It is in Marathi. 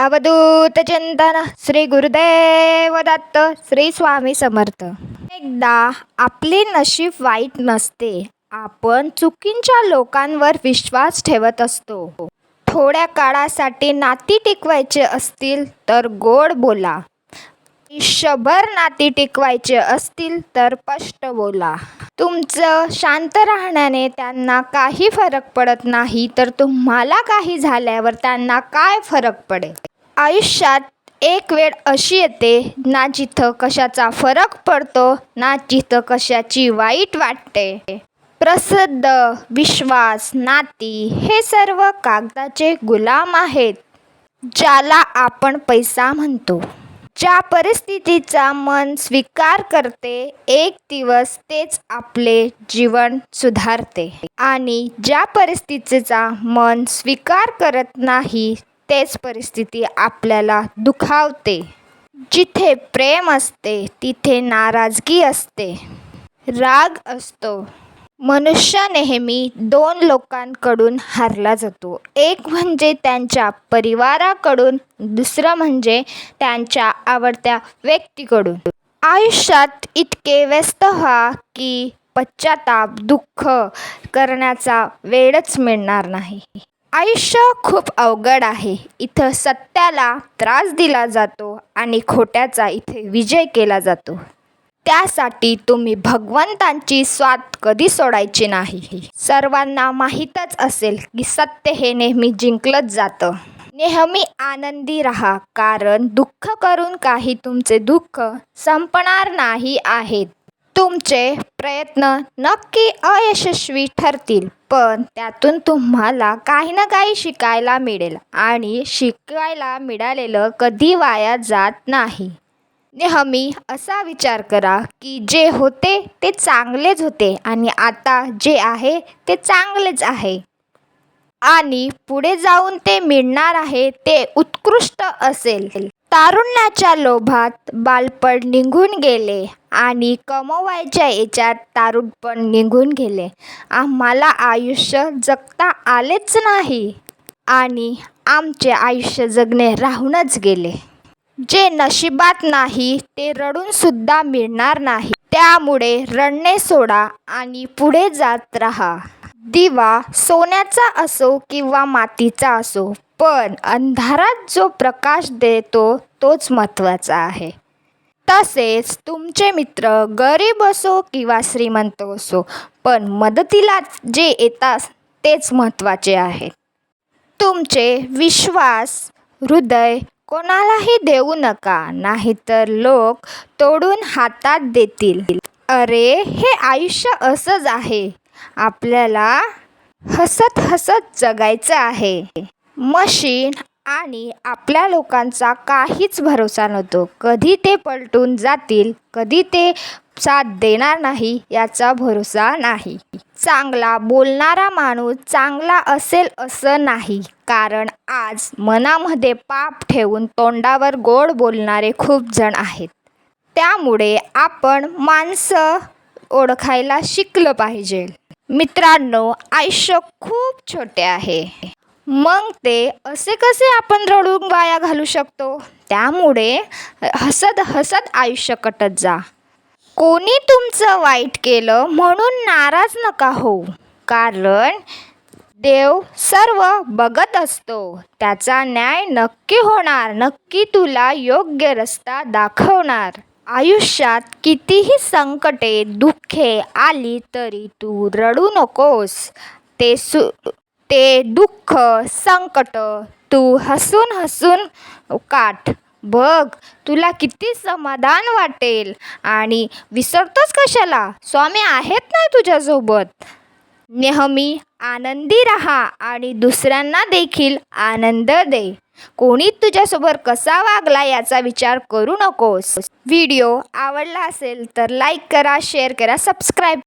अवधूत चिंतन श्री गुरुदेव दत्त श्री स्वामी समर्थ. एकदा आपले नशीब वाईट नसते आपण चुकींच्या लोकांवर विश्वास ठेवत असतो. थोड्या काळासाठी नाती टिकवायचे असतील तर गोड बोला. आयुष्यभर नाती टिकवायचे असतील तर स्पष्ट बोला. तुमचं शांत राहण्याने त्यांना काही फरक पडत नाही तर तुम्हाला काही झाल्यावर त्यांना काय फरक पडेल? आयुष्यात एक वेळ अशी येते ना जिथं कशाचा फरक पडतो ना जिथं कशाची वाईट वाटते. प्रसिद्ध विश्वास नाती हे सर्व कागदाचे गुलाम आहेत ज्याला आपण पैसा म्हणतो. ज्या परिस्थितीचा मन स्वीकार करते एक दिवस तेच आपले जीवन सुधारते. आणि ज्या परिस्थितीचा मन स्वीकार करत नाही तेच परिस्थिती आपल्याला दुखावते. जिथे प्रेम असते तिथे नाराजगी असते. राग असतो. मनुष्य नेहमी दोन लोकांकडून हारला जातो. एक म्हणजे त्यांच्या परिवाराकडून दुसरं म्हणजे त्यांच्या आवडत्या व्यक्तीकडून. आयुष्यात इतके व्यस्त व्हा की पश्चाताप दुःख करण्याचा वेळच मिळणार नाही. आयुष्य खूप अवघड आहे. इथं सत्याला त्रास दिला जातो आणि खोट्याचा इथे विजय केला जातो. त्यासाठी तुम्ही भगवंतांची स्वात कधी सोडायची नाही. सर्वांना माहीतच असेल की सत्य हे नेहमी जिंकलंच जातं. नेहमी आनंदी राहा कारण दुःख करून काही तुमचे दुःख संपणार नाही आहेत. तुमचे प्रयत्न नक्की अयशस्वी ठरतील पण त्यातून तुम्हाला काही ना काही शिकायला मिळेल आणि शिकायला मिळालेलं कधी वाया जात नाही. नेहमी असा विचार करा की जे होते ते चांगलेच होते आणि आता जे आहे ते चांगलेच आहे. आणि पुढे जाऊन ते मिळणार आहे ते उत्कृष्ट असेल. तारुण्याच्या लोभात बालपण निघून गेले आणि कमवायच्या याच्यात तारुणपण निघून गेले. आम्हाला आयुष्य जगता आलेच नाही आणि आमचे आयुष्य जगणे राहूनच गेले. जे नशिबात नाही ते रडूनसुद्धा मिळणार नाही. त्यामुळे रडणे सोडा आणि पुढे जात राहा. दिवा सोन्याचा असो किंवा मातीचा असो पण अंधारात जो प्रकाश देतो तोच महत्त्वाचा आहे. तसेच तुमचे मित्र गरीब असो किंवा श्रीमंत असो पण मदतीला जे येतात तेच महत्त्वाचे आहे. तुमचे विश्वास हृदय कोणालाही देऊ नका नाहीतर लोक तोडून हातात देतील. अरे हे आयुष्य असंच आहे. आपल्याला हसत हसत जगायचं आहे. मशीन आणि आपल्या लोकांचा काहीच भरोसा नव्हतो. कधी ते पलटून जातील कधी ते साथ देणार नाही याचा भरोसा नाही. चांगला बोलणारा माणूस चांगला असेल असं नाही. कारण आज मनामध्ये पाप ठेवून तोंडावर गोड बोलणारे खूप जण आहेत. त्यामुळे आपण माणसं ओळखायला शिकलं पाहिजे. मित्रांनो आयुष्य खूप छोटे आहे. मग ते असे कसे आपण रडून वाया घालू शकतो? त्यामुळे हसत हसत आयुष्य कटत जा. कोणी तुमचं वाईट केलं म्हणून नाराज नका होऊ. कारण देव सर्व बघत असतो. त्याचा न्याय नक्की होणार नक्की तुला योग्य रस्ता दाखवणार. आयुष्यात कितीही संकटे दुःखे आली तरी तू रडू नकोस. ते सु ते दुःख संकट तू हसून हसून काठ बघ तुला किती समाधान वाटेल. आणि विसरतोच कशाला? स्वामी आहेत ना तुझ्यासोबत? नेहमी आनंदी राहा आणि दुसऱ्यांना देखील आनंद दे. कोणी तुझ्यासोबत कसा वागला याचा विचार करू नकोस. व्हिडिओ आवडला असेल तर लाईक करा शेअर करा सबस्क्राईब